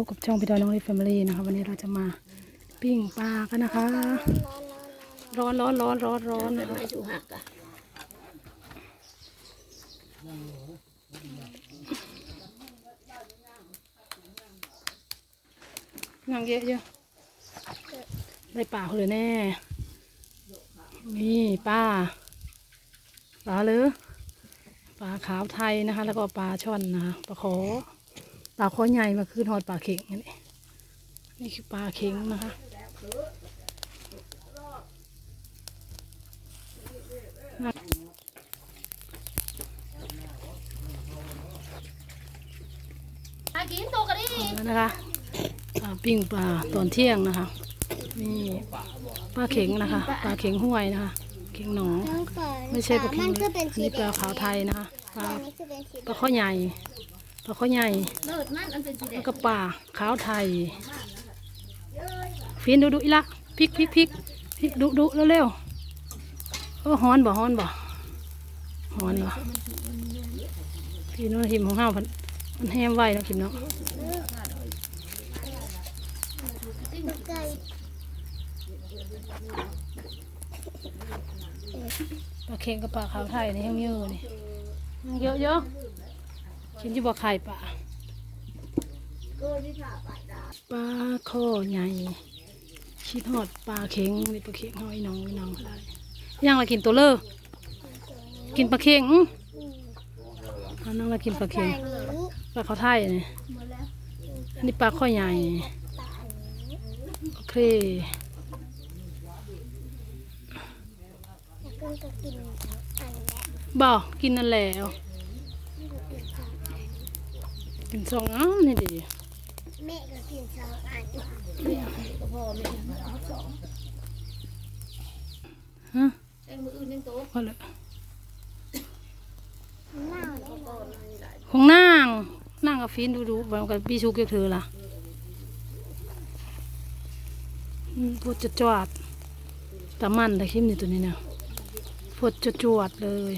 พบกับช่องพี่ดอยน้องลิฟแฟมิลี่นะคะ วันนี้เราจะมาปิ้งปลากันนะคะ ร้อนร้อนร้อนร้อนร้อนนะคะไม่ถูหักอะนั่งเยอะเยอะได้ปลาเขาเลยแน่ นี่ปลาปลาเลยปลาขาวไทยนะคะ แล้วก็ปลาช่อนนะคะปลาขอ ปลาขอใหญ่มาคือทอดปลาเข็งนี่นี่คือปลาเข็งนะคะอากินตัวกันดิแล้วนะคะอ่าปิ้งปลาตอนเที่ยงนะคะนี่ปลาเข็งนะคะปลาเข็งห้วยนะคะเข็งหนองน้องฝนไม่ใช่ปลาเข็มังนก็เป็นอันสีนี้แดปลางขาวไทยนะคะปลาอันนี้คือเป็นสีปลาข้อใหญ่ ปลาข้อใหญ่เลิศมันอันเป็นสีแดแล้วงก็ปลาขาวไทย ฟินดูดูอีละพริกพริกพริกพริกดุดุเร็วๆเออฮอนบ่ฮอนบ่ฮอนบ่พี่น้องหิมของเฮามันมันแห้มไว้เนาะคิมเนาะไก่ปลาเค็งกับปลาขาวไทยนี่แห้งเยอะนี่เยอะเยอะ ๆคิมจะบอกไข่ปลาปลาข้อใหญ่คิดฮอดปลาเค็งนี่ปลาเค็งเฮาอีน้องน้องได้ย่างละกินตัวเลอกินปลาเค็งอื้อเอาน้องละกินปลาเค็งปลาเขาไทยนี่อันนี้ปลาข้อใหญ่โอเคแล้วก็จะกินอันแร กบอกกินนั่นแหล้วกินสองอ้ำนี่ดิแม่ก็กินสองอันฮะเอ็งมืออื่นยังโตพอเลยเน่าได้หรอของนางนางกับฟินดูดูๆแบบกับพี่ชูเกี่ยวเธอล่ะอืมพดจะจวดๆตามันแต่เข้มนี่ตัวนี้เนี่ยพดจะจวดๆเลย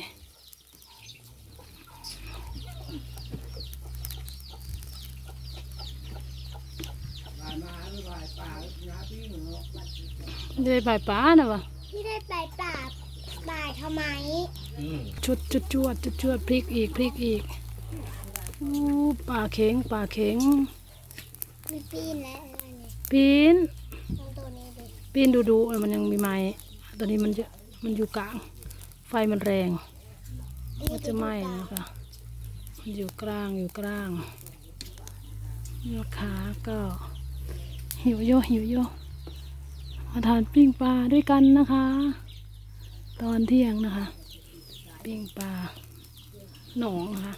ได้ใบายปลานะวะที่ได้ไปป่าบ่ายทำไมชุดจุดจวดจุดจวดพริกอีกพริกอีกอู้ปลาเข็งปลาเข็งมีปีนและอะไรเนี่ยปีนตรงตัวนี้ดิปีนดูดูๆมันยังมีไม้ตอนนี้มันจะมันอยู่กลาง ไฟมันแรงมันจะไหม้นะคะมันอยู่กลางอยู่กลางนะคะก็หิวโยหิวโยมา ทานปิ้งปลาด้วยกันนะคะ ตอนเที่ยงนะคะ ปิ้งปลาหนองนะคะ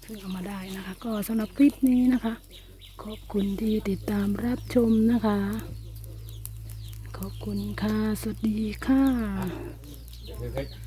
เพิ่งเอามาได้นะคะ ก็สำหรับคลิปนี้นะคะ ขอบคุณที่ติดตามรับชมนะคะ ขอบคุณค่ะ สวัสดีค่ะ